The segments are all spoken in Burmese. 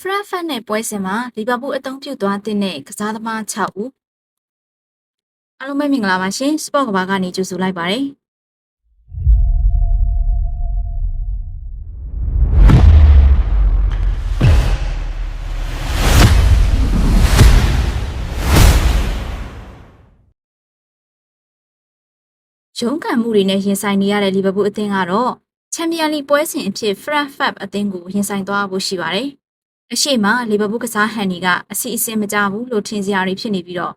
ဖရန့်ဖတ်နဲ့ပွဲစဉ်မှာလီဗာပူးအသုံးပြုသွားတဲ့ကစားသမား6ဦးအားလုံးပဲမင်္ဂလာပါရှင်စပေါ့ကဘာကနေကြိုဆိုလိုက်ပါတယ်ရုန်းကန်မှုတွေနဲ့ရင်ဆိုင်နေရတဲ့လီဗာပူးအသင်းကတော့ချန်ပီယံလိပွဲစဉ်အဖြစ်ဖရန့်ဖတ်အသင်းကိုရင်ဆိုင်သွားဖို့ရှိပါတယ်။ အရှိမလီဗာပူးကစားဟန်နီကအစီအစဉ်မကြဘူးလို့ထင်စရာတွေဖြစ်နေပြီးတော့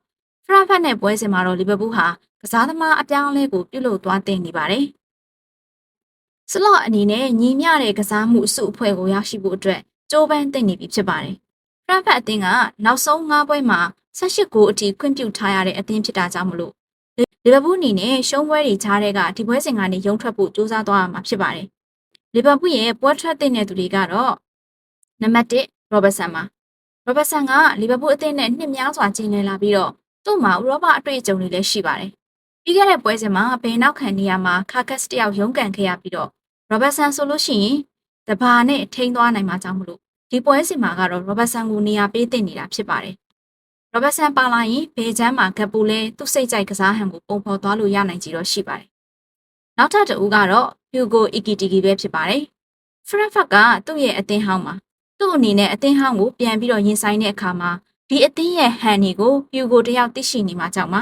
ဖရန့်ဖတ်နဲ့ပွဲစဉ်မှာတော့လီဗာပူးဟာကစားသမားအပြောင်းအလဲကိုပြုလုပ်သွားတင်နေပါတယ်။စလော့အနေနဲ့ညီမျှတဲ့ကစားမှုအစုအဖွဲ့ကိုရရှိဖို့အတွက်ကြိုးပမ်းတင်နေပြီဖြစ်ပါတယ်။ဖရန့်ဖတ်အသင်းကနောက်ဆုံး၅ပွဲမှာ18ဂိုးအထိခွင့်ပြုထားရတဲ့အသင်းဖြစ်တာကြောင့်မလို့လီဗာပူးအနေနဲ့ရှုံးပွဲတွေကြားတဲ့ကဒီပွဲစဉ်ကနေရုံထွက်ဖို့ကြိုးစားသွားရမှာဖြစ်ပါတယ်။လီဗာပူးရဲ့ပွဲထွက်တဲ့သူတွေကတော့နံပါတ်1 ရောဘတ်ဆန်ပါ။ရောဘတ်ဆန်ကလီဗာပူးအသင်းနဲ့နှစ်များစွာချိန်နေလာပြီးတော့သူ့မှာဥရောပအတွေ့အကြုံတွေလည်းရှိပါတယ်။ပြီးခဲ့တဲ့ပွဲစဉ်မှာဘယ်နောက်ခံနေရာမှာခါကတ်စ်တယောက်ရုန်းကန်ခဲ့ရပြီးတော့ရောဘတ်ဆန်ဆိုလို့ရှိရင်တဘာနဲ့ထိန်းသွားနိုင်မှာကြောင့်မလို့ဒီပွဲစဉ်မှာကတော့ရောဘတ်ဆန်ကိုနေရာပေးတင်နေတာဖြစ်ပါတယ်။ရောဘတ်ဆန်ပါလာရင်ဘယ်ချမ်းမှာဂက်ပူလဲသူ့စိတ်ကြိုက်ကစားဟန်ကိုပုံဖော်သွားလို့ရနိုင်ကြတော့ရှိပါတယ်။နောက်ထပ်တစ်ဦးကတော့ဟျူဂိုအီကီတီကီပဲဖြစ်ပါတယ်။ဖရန့်ဖတ်ကသူ့ရဲ့အသင်းဟောင်းမှာ သူ့အနေနဲ့အသင်းဟောင်းကိုပြန်ပြီးတော့ရင်ဆိုင်တဲ့အခါမှာဒီအသင်းရဲ့ဟန်နီကိုဟျူဂိုတယောက်သိရှိနေမှာကြောက်မှာ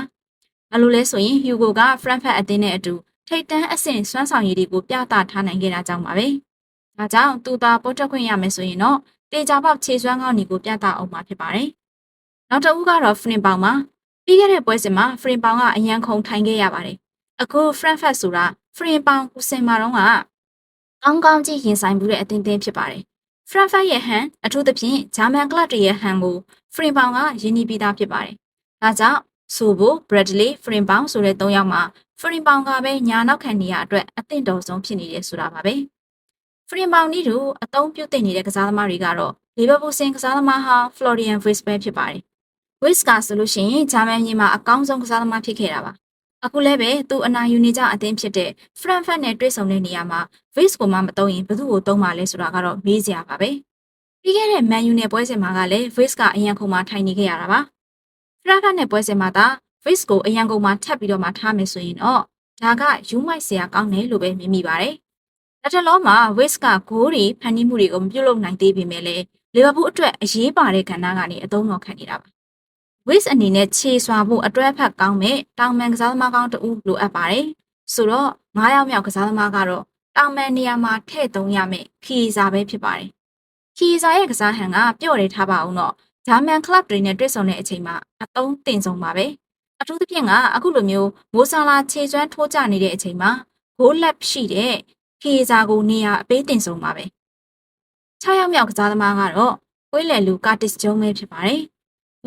ဘာလို့လဲဆိုရင်ဟျူဂိုကဖရန့်ဖတ်အသင်းနဲ့အတူထိတ်တန်းအဆင့်စွမ်းဆောင်ရည်တွေကိုပြသထားနိုင်ခဲ့တာကြောင့်ပါပဲ။ဒါကြောင့်သူသာပေါ်တက်ခွင့်ရမယ်ဆိုရင်တော့တေချာပေါက်ခြေစွမ်းကောင်းတွေကိုပြသအောင်မှာဖြစ်ပါတယ်။နောက်တစ်ဦးကတော့ဖရင်ပေါင်ပါပြီးခဲ့တဲ့ပွဲစဉ်မှာဖရင်ပေါင်ကအရန်ခုန်ထိုင်ခဲ့ရပါတယ်။အခုဖရန့်ဖတ်ဆိုတာဖရင်ပေါင်ကိုစင်မာတော့ကကောင်းကောင်းကြီးရင်ဆိုင်မှုတဲ့အသင်းသင်းဖြစ်ပါတယ်။ Frankfurt ရဲ့ဟန်အထူးသဖြင့်ဂျာမန်ကလပ်တွေရဲ့ဟန်ကိုဖရင်ပေါင်ကယင်းနှီးပြီးသားဖြစ်ပါတယ်။ဒါကြောင့်ဆိုဘိုဘရက်ဒလီဖရင်ပေါင်ဆိုတဲ့၃ယောက်မှာဖရင်ပေါင်ကပဲညာနောက်ခံနေရအတွက်အသင့်တော်ဆုံးဖြစ်နေတယ်ဆိုတာပါပဲ။ဖရင်ပေါင်နီတို့အသုံးပြုတင်နေတဲ့ကစားသမားတွေကတော့လီဗာပူးစင်ကစားသမားဟာဖလော်ရီယန်ဝစ်ပဲဖြစ်ပါတယ်။ဝစ်ကဆိုလို့ရှိရင်ဂျာမန်ရေးမှာအကောင်းဆုံးကစားသမားဖြစ်ခဲ့တာပါ။ အခုလည်းပဲသူအနာယူနေကြအသင်းဖြစ်တဲ့ Frankfurt နဲ့တွေ့ဆုံတဲ့နေရာမှာ Viz ကိုမှမသုံးရင်ဘယ်သူ့ကိုသုံးမှာလဲဆိုတာကတော့မေးစရာပါပဲ။ပြီးခဲ့တဲ့ Man U နဲ့ပွဲစဉ်မှာကလည်း Viz ကအရန်ခုံမှာထိုင်နေခဲ့ရတာပါ။ Frankfurt နဲ့ပွဲစဉ်မှာသာ Viz ကိုအရန်ခုံမှာထပ်ပြီးတော့မှထားမယ်ဆိုရင်တော့ဒါကယူမိုက်စရာကောင်းတယ်လို့ပဲမြင်မိပါတယ်။လက်ထက်လုံးမှာ Viz ကဂိုးတွေဖန်တီးမှုတွေကိုမပြုတ်လုပ်နိုင်သေးပေမဲ့လည်းလီဗာပူးအတွက်အရေးပါတဲ့ကဏ္ဍကနေအသုံးတော်ခံနေတာပါ။ Wiz အနေနဲ့ခြေစွာဖို့အတွဲဖက်ကောင်းမဲ့တောင်မန်ကစားသမားကောင်းတဦးလိုအပ်ပါတယ်။ဆိုတော့9ယောက်မြောက်ကစားသမားကတော့တောင်မန်နေရာမှာထည့်သုံးရမယ့်ခီစာပဲဖြစ်ပါတယ်။ခီစာရဲ့ကစားဟန်ကပျော့တယ်ထားပါအောင်တော့ဂျာမန်ကလပ်တွေနဲ့တွေ့ဆုံတဲ့အချိန်မှာအသုံးတင်ဆုံးပါပဲ။အထူးသဖြင့်ကအခုလိုမျိုးမိုးဆာလာခြေစွမ်းထိုးကြနေတဲ့အချိန်မှာဂိုးလက်ရှိတဲ့ခီစာကိုနေရာအပေးတင်ဆုံးပါပဲ။6ယောက်မြောက်ကစားသမားကတော့ဝိလယ်လူကာတစ်ဂျုံပဲဖြစ်ပါတယ်။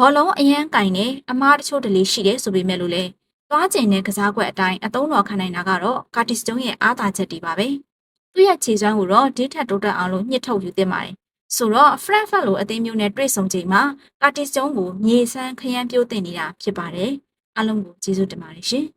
ဘောလုံးအရန်ကင်နဲ့အမားတချို့တလေရှိတယ်ဆိုပေမဲ့လို့လေသွားကျင်တဲ့ကစားကွက်အတိုင်းအသုံးတော်ခံနိုင်တာကတော့ကာတစ်ဂျုံရဲ့အားသာချက်တွေပါပဲ။သူ့ရဲ့ခြေစွမ်းကိုတော့ဒီထက်တိုးတက်အောင်လို့ညှစ်ထုတ်ယူသင့်ပါတယ်။ဆိုတော့ Frankfurt လိုအသင်းမျိုးနဲ့တွေ့ဆုံချိန်မှာကာတစ်ဂျုံကိုမြေဆန်းခရမ်းပြိုးတင်နေတာဖြစ်ပါတယ်။အားလုံးကိုကျေးဇူးတင်ပါတယ်ရှင်။